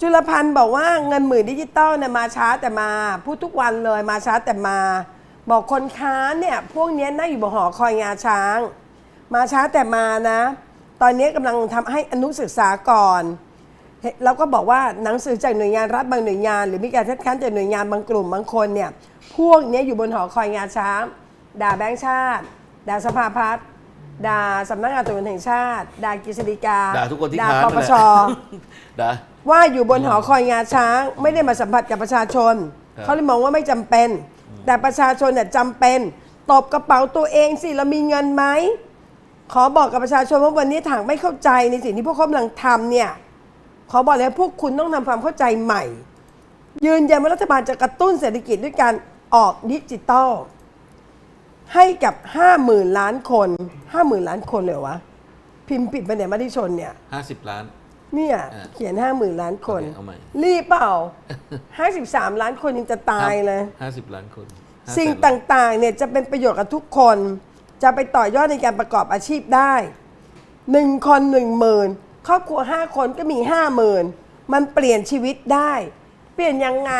จุลพันธ์บอกว่าเงินหมื่นดิจิตอลเนี่ยมาช้าแต่มา พูดทุกวันเลยมาช้าแต่มา บอกคนค้านเนี่ยพวกเนี้ยนั่งอยู่บนหอคอยงาช้าง มาช้าแต่มานะ ตอนนี้กำลังทำให้อนุศึกษาก่อนเฮ้แล้วก็บอกว่าหนังสือจากหน่วยงานรัฐบางหน่วยงาน หรือมีการคัดค้านจากหน่วยงานบางกลุ่มบางคนเนี่ยพวกเนี้ยอยู่บนหอคอยงาช้าง ด่าแบงค์ชาติ ด่าสภาพัฒน์ด่าสำนักงานตำรวจแห่งชาติ ด่ากฤษฎีกาด่าทุกคนที่ด่าค้านปนั่นปแหละชนะ ว่าอยู่บนหอคอยงาช้าง ไม่ได้มาสัมผัสกับประชาชน ครับ เขาเลยมองว่าไม่จำเป็น แต่ประชาชนเนี่ยจำเป็นตบกระเป๋าตัวเองสิเรามีเงินไหม ขอบอกกับประชาชนว่าวันนี้ถางไม่เข้าใจในสิ่งที่พวกเขากำลังทำเนี่ย ขอบอกเลยว่าพวกคุณต้องทำความเข้าใจใหม่ ยืนยันว่ารัฐบาลจะกระตุ้นเศรษฐกิจด้วยการออกดิจิตอลให้กับ 50,000 ล้านคน 50,000 ล้านคนเลยเหรอวะ พิมพ์ผิดไปเนี่ยมาที่ชนเนี่ย ห้าสิบล้าน เนี่ยอ่าเขียน50,000ล้านคน โอเคเอาใหม่ รีบเปล่า53ล้านคนยังจะตายเลย ห้าสิบล้านคนห้าสิ่งแสนต่างๆ เนี่ยจะเป็นประโยชน์กับทุกคน จะไปต่อยอดในการประกอบอาชีพได้หนึ่งคนหนึ่งหมื่นครอบครัวห้าคนก็มีห้าหมื่นมันเปลี่ยนชีวิตได้ เปลี่ยนยังไง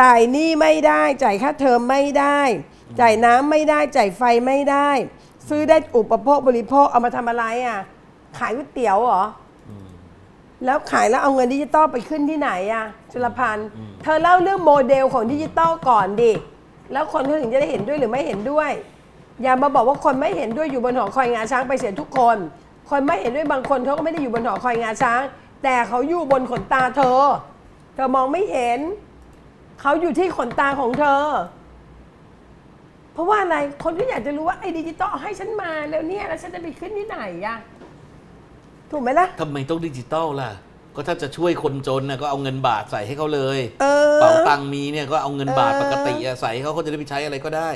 จ่ายหนี้ไม่ได้ จ่ายค่าเทอมไม่ได้ จ่ายน้ำไม่ได้ จ่ายไฟไม่ได้ ซื้อได้อุปโภคบริโภคเอามาทำอะไรอะ ขายก๋วยเตี๋ยวเหรอ แล้วขายแล้วเอาเงินดิจิตอลไปขึ้นที่ไหนอะจุลพันธ์เธอเล่าเรื่องโมเดลของดิจิตอลก่อนดิ แล้วคนเขาถึงจะได้เห็นด้วยหรือไม่เห็นด้วย อย่ามาบอกว่าคนไม่เห็นด้วยอยู่บนหอคอยงาช้างไปเสียทุกคน คนไม่เห็นด้วยบางคนเขาก็ไม่ได้อยู่บนหอคอยงาช้าง แต่เขาอยู่บนขนตาเธอ เธอมองไม่เห็น เขาอยู่ที่ขนตาของเธอ เพราะว่าอะไรคนก็อยากจะรู้ว่าไอ้ดิจิตอลให้ฉันมาแล้วเนี่ยแล้วฉันจะไปขึ้นที่ไหนอะ ถูกไหมล่ะ ทำไมต้องดิจิตอลล่ะ ก็ถ้าจะช่วยคนจนนะก็เอาเงินบาทใส่ให้เขาเลยเออ เป๋าตังค์มีเนี่ยก็เอาเงินบาทเออปกติอะใส่ให้เขาเขาจะได้ไปใช้อะไรก็ได้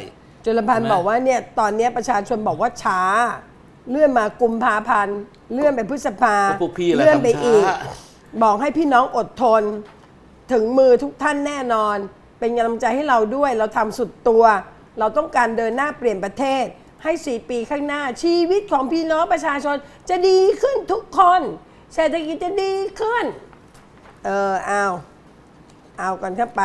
จุลพันธ์ใช่ไหม บอกว่าเนี่ยตอนเนี้ยประชาชนบอกว่าช้า เลื่อนมากุมภาพันธ์เลื่อนไปพฤษภาก็พวกพี่แหละเลื่อนไปทำช้า อีก บอกให้พี่น้องอดทน ถึงมือทุกท่านแน่นอน เป็นกำลังใจให้เราด้วยเราทำสุดตัว เราต้องการเดินหน้าเปลี่ยนประเทศ ให้สี่ปีข้างหน้า ชีวิตของพี่น้องประชาชนจะดีขึ้นทุกคน เศรษฐกิจจะดีขึ้น เออเอา เอากันเข้าไป